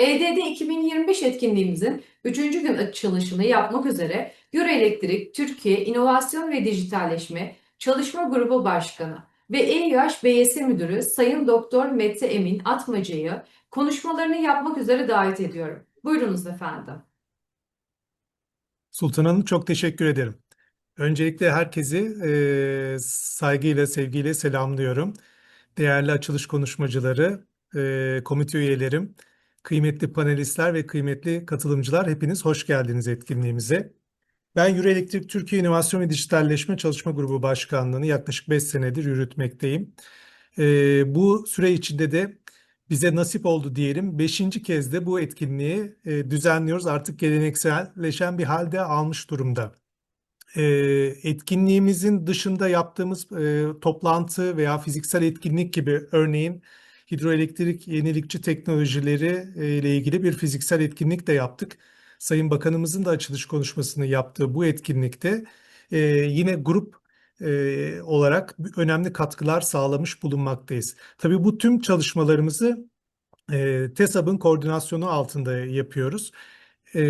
EDD 2025 etkinliğimizin 3. gün açılışını yapmak üzere Euroelektrik Türkiye İnovasyon ve Dijitalleşme Çalışma Grubu Başkanı ve EİH BYS Müdürü Sayın Doktor Mete Emin Atmaca'yı konuşmalarını yapmak üzere davet ediyorum. Buyurunuz efendim. Sultan Hanım çok teşekkür ederim. Öncelikle herkesi e, saygıyla, sevgiyle selamlıyorum. Değerli açılış konuşmacıları, e, komite üyelerim, kıymetli panelistler ve kıymetli katılımcılar hepiniz hoş geldiniz etkinliğimize. Ben Euroelektrik Türkiye İnovasyon ve Dijitalleşme Çalışma Grubu Başkanlığı'nı yaklaşık 5 senedir yürütmekteyim. E, bu süre içinde de bize nasip oldu diyelim. Beşinci kez de bu etkinliği e, düzenliyoruz. Artık gelenekselleşen bir halde almış durumda. E, etkinliğimizin dışında yaptığımız e, toplantı veya fiziksel etkinlik gibi örneğin hidroelektrik yenilikçi teknolojileri e, ile ilgili bir fiziksel etkinlik de yaptık. Sayın Bakanımızın da açılış konuşmasını yaptığı bu etkinlikte e, yine grup e, olarak önemli katkılar sağlamış bulunmaktayız. Tabii bu tüm çalışmalarımızı TESAB'ın koordinasyonu altında yapıyoruz.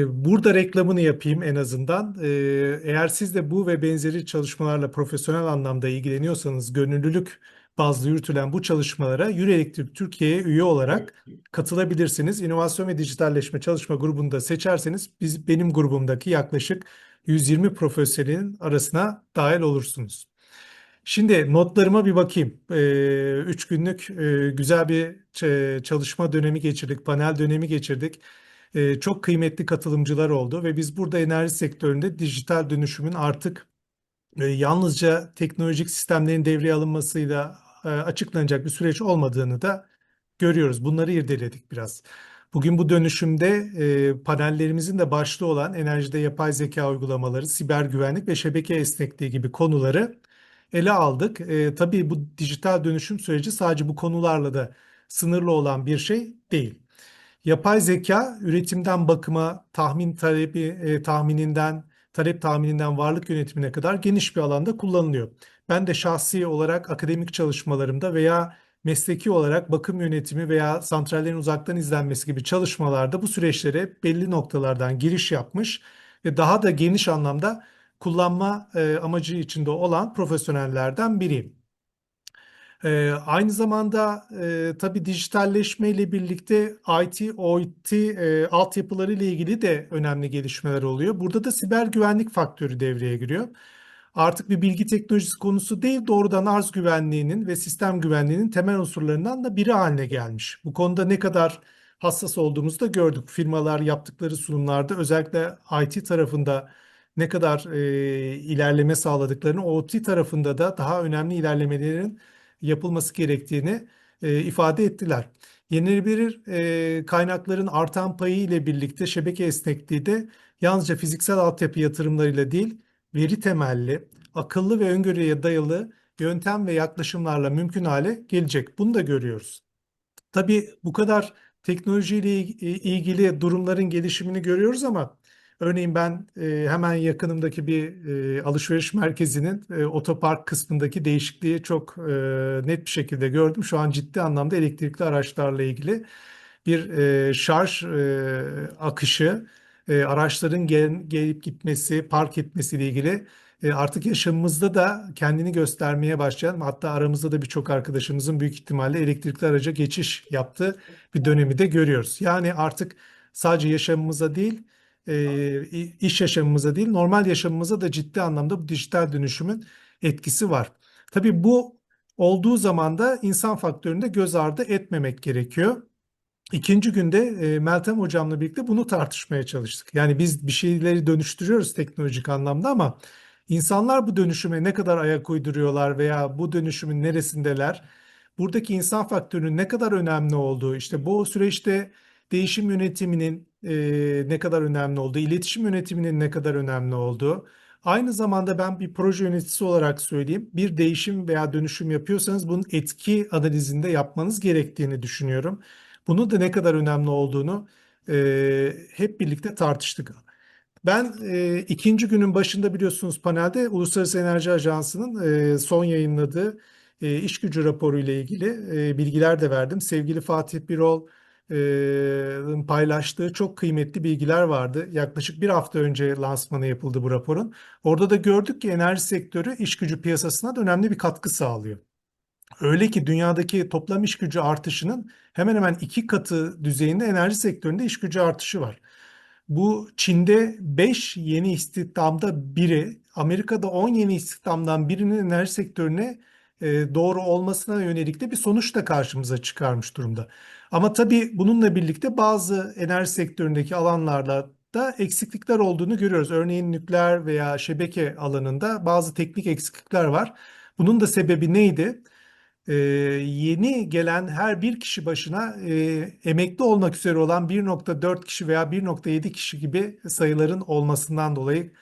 Burada reklamını yapayım en azından. Eğer siz de bu ve benzeri çalışmalarla profesyonel anlamda ilgileniyorsanız gönüllülük bazlı yürütülen bu çalışmalara Euroelektrik Türkiye'ye üye olarak katılabilirsiniz. İnovasyon ve Dijitalleşme Çalışma Grubu'nda seçerseniz biz benim grubumdaki yaklaşık 120 profesyonelin arasına dahil olursunuz. Şimdi notlarıma bir bakayım. Ee, üç günlük e, güzel bir çalışma dönemi geçirdik, panel dönemi geçirdik. Ee, çok kıymetli katılımcılar oldu ve biz burada enerji sektöründe dijital dönüşümün artık e, yalnızca teknolojik sistemlerin devreye alınmasıyla açıklanacak bir süreç olmadığını da görüyoruz. Bunları irdeledik biraz. Bugün bu dönüşümde e, panellerimizin de başlığı olan enerjide yapay zeka uygulamaları, siber güvenlik ve şebeke esnekliği gibi konuları ele aldık. E, tabii bu dijital dönüşüm süreci sadece bu konularla da sınırlı olan bir şey değil. Yapay zeka üretimden bakıma, tahmin talebi e, tahmininden, talep tahmininden varlık yönetimine kadar geniş bir alanda kullanılıyor. Ben de şahsi olarak akademik çalışmalarımda veya mesleki olarak bakım yönetimi veya santrallerin uzaktan izlenmesi gibi çalışmalarda bu süreçlere belli noktalardan giriş yapmış ve daha da geniş anlamda kullanma e, amacı içinde olan profesyonellerden biriyim. E, aynı zamanda e, tabii dijitalleşme ile birlikte IT, OT e, altyapıları ile ilgili de önemli gelişmeler oluyor. Burada da siber güvenlik faktörü devreye giriyor artık bir bilgi teknolojisi konusu değil doğrudan arz güvenliğinin ve sistem güvenliğinin temel unsurlarından da biri haline gelmiş. Bu konuda ne kadar hassas olduğumuzu da gördük. Firmalar yaptıkları sunumlarda özellikle IT tarafında ne kadar e, ilerleme sağladıklarını, OT tarafında da daha önemli ilerlemelerin yapılması gerektiğini e, ifade ettiler. Yenilebilir e, kaynakların artan payı ile birlikte şebeke esnekliği de yalnızca fiziksel altyapı yatırımlarıyla değil, veri temelli, akıllı ve öngörüye dayalı yöntem ve yaklaşımlarla mümkün hale gelecek. Bunu da görüyoruz. Tabii bu kadar teknolojiyle ilgili durumların gelişimini görüyoruz ama örneğin ben e, hemen yakınımdaki bir e, alışveriş merkezinin e, otopark kısmındaki değişikliği çok net bir şekilde gördüm. Şu an ciddi anlamda elektrikli araçlarla ilgili bir şarj akışı e, araçların gel, gelip gitmesi, park etmesi ile ilgili e, artık yaşamımızda da kendini göstermeye başlayan hatta aramızda da birçok arkadaşımızın büyük ihtimalle elektrikli araca geçiş yaptığı bir dönemi de görüyoruz. Yani artık sadece yaşamımıza değil, e, iş yaşamımıza değil, normal yaşamımıza da ciddi anlamda bu dijital dönüşümün etkisi var. Tabii bu olduğu zaman da insan faktörünü de göz ardı etmemek gerekiyor. İkinci günde e, Meltem hocamla birlikte bunu tartışmaya çalıştık. Yani biz bir şeyleri dönüştürüyoruz teknolojik anlamda ama insanlar bu dönüşüme ne kadar ayak uyduruyorlar veya bu dönüşümün neresindeler? Buradaki insan faktörünün ne kadar önemli olduğu, işte bu süreçte değişim yönetiminin e, ne kadar önemli olduğu, iletişim yönetiminin ne kadar önemli olduğu. Aynı zamanda ben bir proje yöneticisi olarak söyleyeyim. Bir değişim veya dönüşüm yapıyorsanız bunun etki analizinde yapmanız gerektiğini düşünüyorum. Bunun da ne kadar önemli olduğunu e, hep birlikte tartıştık. Ben e, ikinci günün başında biliyorsunuz panelde Uluslararası Enerji Ajansı'nın e, son yayınladığı e, iş gücü raporu ile ilgili e, bilgiler de verdim. Sevgili Fatih Birol paylaştığı çok kıymetli bilgiler vardı. Yaklaşık bir hafta önce lansmanı yapıldı bu raporun. Orada da gördük ki enerji sektörü iş gücü piyasasına da önemli bir katkı sağlıyor. Öyle ki dünyadaki toplam iş gücü artışının hemen hemen iki katı düzeyinde enerji sektöründe iş gücü artışı var. Bu Çin'de 5 yeni istihdamda biri, Amerika'da 10 yeni istihdamdan birinin enerji sektörüne e, doğru olmasına yönelik de bir sonuç da karşımıza çıkarmış durumda. Ama tabii bununla birlikte bazı enerji sektöründeki alanlarda da eksiklikler olduğunu görüyoruz. Örneğin nükleer veya şebeke alanında bazı teknik eksiklikler var. Bunun da sebebi neydi? Ee, yeni gelen her bir kişi başına e, emekli olmak üzere olan 1.4 kişi veya 1.7 kişi gibi sayıların olmasından dolayı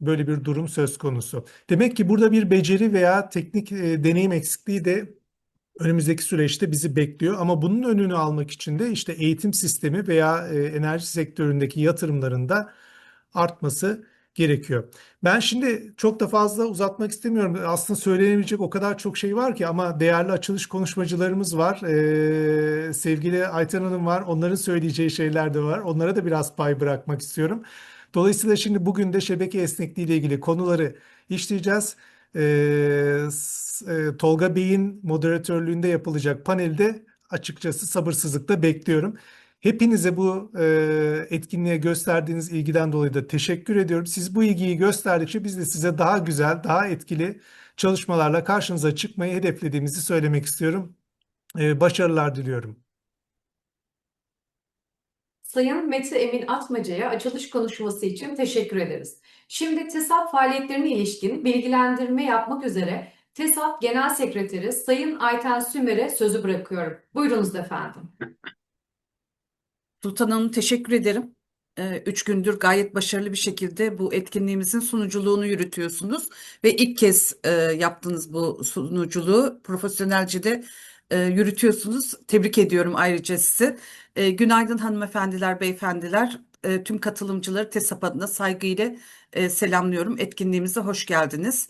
böyle bir durum söz konusu. Demek ki burada bir beceri veya teknik e, deneyim eksikliği de önümüzdeki süreçte bizi bekliyor. Ama bunun önünü almak için de işte eğitim sistemi veya e, enerji sektöründeki yatırımların da artması gerekiyor. Ben şimdi çok da fazla uzatmak istemiyorum. Aslında söylenebilecek o kadar çok şey var ki ama değerli açılış konuşmacılarımız var. Ee, sevgili Ayten Hanım var. Onların söyleyeceği şeyler de var. Onlara da biraz pay bırakmak istiyorum. Dolayısıyla şimdi bugün de şebeke esnekliği ile ilgili konuları işleyeceğiz. Ee, e, Tolga Bey'in moderatörlüğünde yapılacak panelde açıkçası sabırsızlıkla bekliyorum. Hepinize bu e, etkinliğe gösterdiğiniz ilgiden dolayı da teşekkür ediyorum. Siz bu ilgiyi gösterdikçe biz de size daha güzel, daha etkili çalışmalarla karşınıza çıkmayı hedeflediğimizi söylemek istiyorum. E, başarılar diliyorum. Sayın Mete Emin Atmaca'ya açılış konuşması için teşekkür ederiz. Şimdi TESAP faaliyetlerine ilişkin bilgilendirme yapmak üzere TESAP Genel Sekreteri Sayın Ayten Sümer'e sözü bırakıyorum. Buyurunuz efendim. Sultan Hanım teşekkür ederim. Ee, Üç gündür gayet başarılı bir şekilde bu etkinliğimizin sunuculuğunu yürütüyorsunuz ve ilk kez e, yaptığınız bu sunuculuğu profesyonelce de e, yürütüyorsunuz. Tebrik ediyorum ayrıca sizi. E, günaydın hanımefendiler, beyefendiler. E, tüm katılımcıları TESAP adına saygıyla selamlıyorum. Etkinliğimize hoş geldiniz.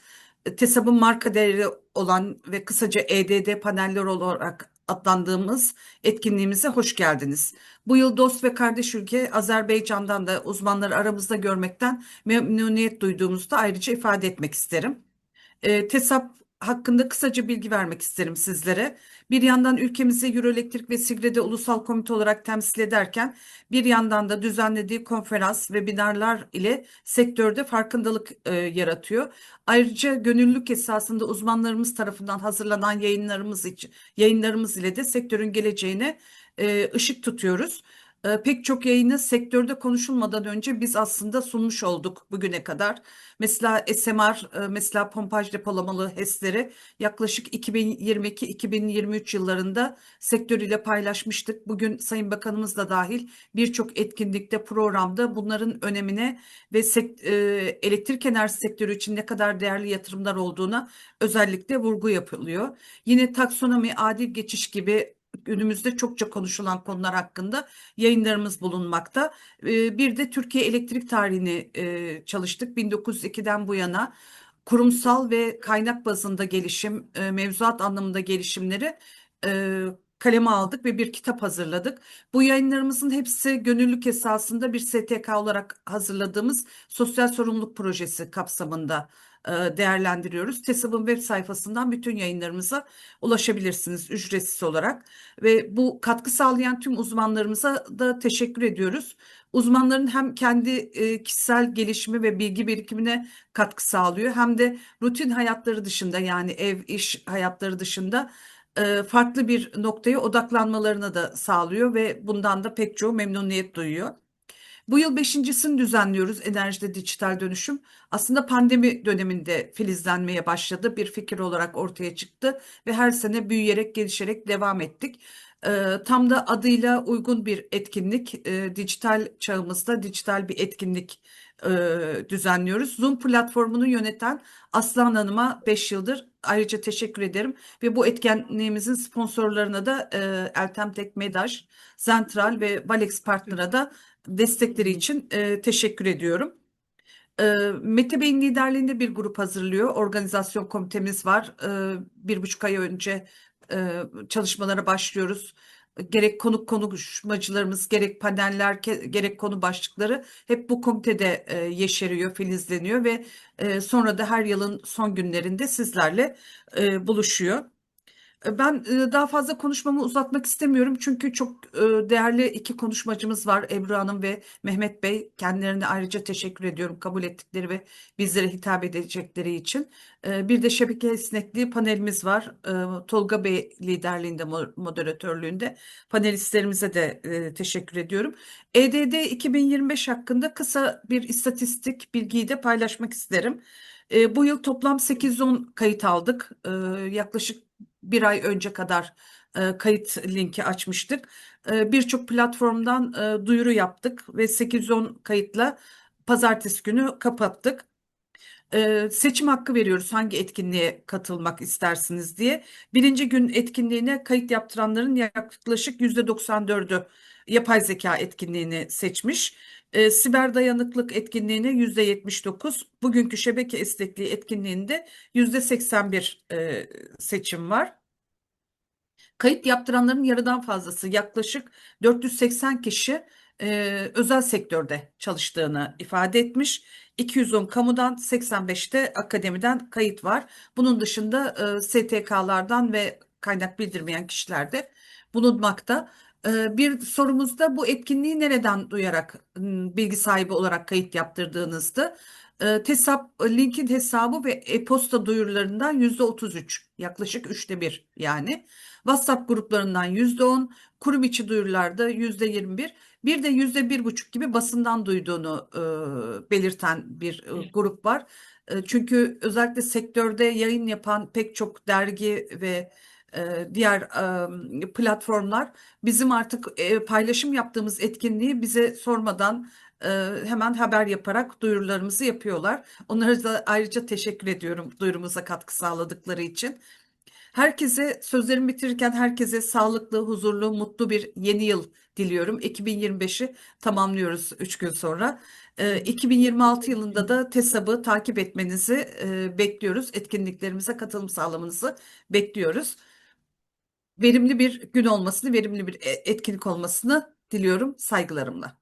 TESAP'ın marka değeri olan ve kısaca EDD paneller olarak adlandığımız etkinliğimize hoş geldiniz. Bu yıl dost ve kardeş ülke Azerbaycan'dan da uzmanları aramızda görmekten memnuniyet duyduğumuzu da ayrıca ifade etmek isterim. E, TESAP hakkında kısaca bilgi vermek isterim sizlere. Bir yandan ülkemizi Euroelektrik ve Sigre'de ulusal komite olarak temsil ederken bir yandan da düzenlediği konferans, webinarlar ile sektörde farkındalık e, yaratıyor. Ayrıca gönüllülük esasında uzmanlarımız tarafından hazırlanan yayınlarımız için yayınlarımız ile de sektörün geleceğine e, ışık tutuyoruz. E, pek çok yayını sektörde konuşulmadan önce biz aslında sunmuş olduk bugüne kadar. Mesela SMR, e, mesela pompaj depolamalı HES'leri yaklaşık 2022-2023 yıllarında sektör ile paylaşmıştık. Bugün Sayın Bakanımız da dahil birçok etkinlikte, programda bunların önemine ve sek- e, elektrik enerji sektörü için ne kadar değerli yatırımlar olduğuna özellikle vurgu yapılıyor. Yine taksonomi, adil geçiş gibi günümüzde çokça konuşulan konular hakkında yayınlarımız bulunmakta. Ee, Bir de Türkiye elektrik tarihini e, çalıştık. 1902'den bu yana kurumsal ve kaynak bazında gelişim, e, mevzuat anlamında gelişimleri e, kaleme aldık ve bir kitap hazırladık. Bu yayınlarımızın hepsi gönüllülük esasında bir STK olarak hazırladığımız sosyal sorumluluk projesi kapsamında değerlendiriyoruz. TESAB'ın web sayfasından bütün yayınlarımıza ulaşabilirsiniz ücretsiz olarak ve bu katkı sağlayan tüm uzmanlarımıza da teşekkür ediyoruz. Uzmanların hem kendi e, kişisel gelişimi ve bilgi birikimine katkı sağlıyor hem de rutin hayatları dışında yani ev, iş hayatları dışında e, farklı bir noktaya odaklanmalarını da sağlıyor ve bundan da pek çoğu memnuniyet duyuyor. Bu yıl beşincisini düzenliyoruz enerjide dijital dönüşüm. Aslında pandemi döneminde filizlenmeye başladı. Bir fikir olarak ortaya çıktı ve her sene büyüyerek, gelişerek devam ettik. Ee, tam da adıyla uygun bir etkinlik. Ee, dijital çağımızda dijital bir etkinlik e, düzenliyoruz. Zoom platformunu yöneten Aslan Hanım'a 5 yıldır ayrıca teşekkür ederim. Ve bu etkinliğimizin sponsorlarına da e, Eltem Tek Medaş, Zentral ve Valex Partner'a da destekleri için e, teşekkür ediyorum. E, Mete Bey'in liderliğinde bir grup hazırlıyor. Organizasyon komitemiz var. E, bir buçuk ay önce e, çalışmalara başlıyoruz. Gerek konuk konuşmacılarımız, gerek paneller, gerek konu başlıkları hep bu komitede e, yeşeriyor, filizleniyor ve e, sonra da her yılın son günlerinde sizlerle e, buluşuyor. E, Ben e, daha fazla konuşmamı uzatmak istemiyorum çünkü çok e, değerli iki konuşmacımız var Ebru Hanım ve Mehmet Bey. Kendilerine ayrıca teşekkür ediyorum kabul ettikleri ve bizlere hitap edecekleri için. Bir de şebeke esnekliği panelimiz var. Tolga Bey liderliğinde, mo- moderatörlüğünde. Panelistlerimize de teşekkür ediyorum. EDD 2025 hakkında kısa bir istatistik bilgiyi de paylaşmak isterim. Bu yıl toplam 810 kayıt aldık. Yaklaşık bir ay önce kadar e, kayıt linki açmıştık. E, Birçok platformdan e, duyuru yaptık ve 810 kayıtla pazartesi günü kapattık. Seçim hakkı veriyoruz hangi etkinliğe katılmak istersiniz diye. Birinci gün etkinliğine kayıt yaptıranların yaklaşık %94'ü yapay zeka etkinliğini seçmiş. E, siber dayanıklık etkinliğine %79, bugünkü şebeke esnekliği etkinliğinde %81 e, seçim var. Kayıt yaptıranların yarıdan fazlası yaklaşık 480 kişi e, özel sektörde çalıştığını ifade etmiş. 210 kamudan 85'te akademiden kayıt var. Bunun dışında e, STK'lardan ve kaynak bildirmeyen kişiler de bulunmakta. E, bir sorumuzda bu etkinliği nereden duyarak bilgi sahibi olarak kayıt yaptırdığınızdı. E, TESAP, LinkedIn hesabı ve e-posta duyurularından %33 yaklaşık üçte bir yani. WhatsApp gruplarından %10, kurum içi duyurularda %21, bir de %1,5 gibi basından duyduğunu e, belirten bir e, grup var. E, çünkü özellikle sektörde yayın yapan pek çok dergi ve e, diğer e, platformlar bizim artık e, paylaşım yaptığımız etkinliği bize sormadan hemen haber yaparak duyurularımızı yapıyorlar. Onlara da ayrıca teşekkür ediyorum duyurumuza katkı sağladıkları için. Herkese sözlerimi bitirirken herkese sağlıklı, huzurlu, mutlu bir yeni yıl diliyorum. 2025'i tamamlıyoruz 3 gün sonra. Ee, 2026 yılında da TESAB'ı takip etmenizi e, bekliyoruz. Etkinliklerimize katılım sağlamanızı bekliyoruz. Verimli bir gün olmasını, verimli bir e- etkinlik olmasını diliyorum saygılarımla.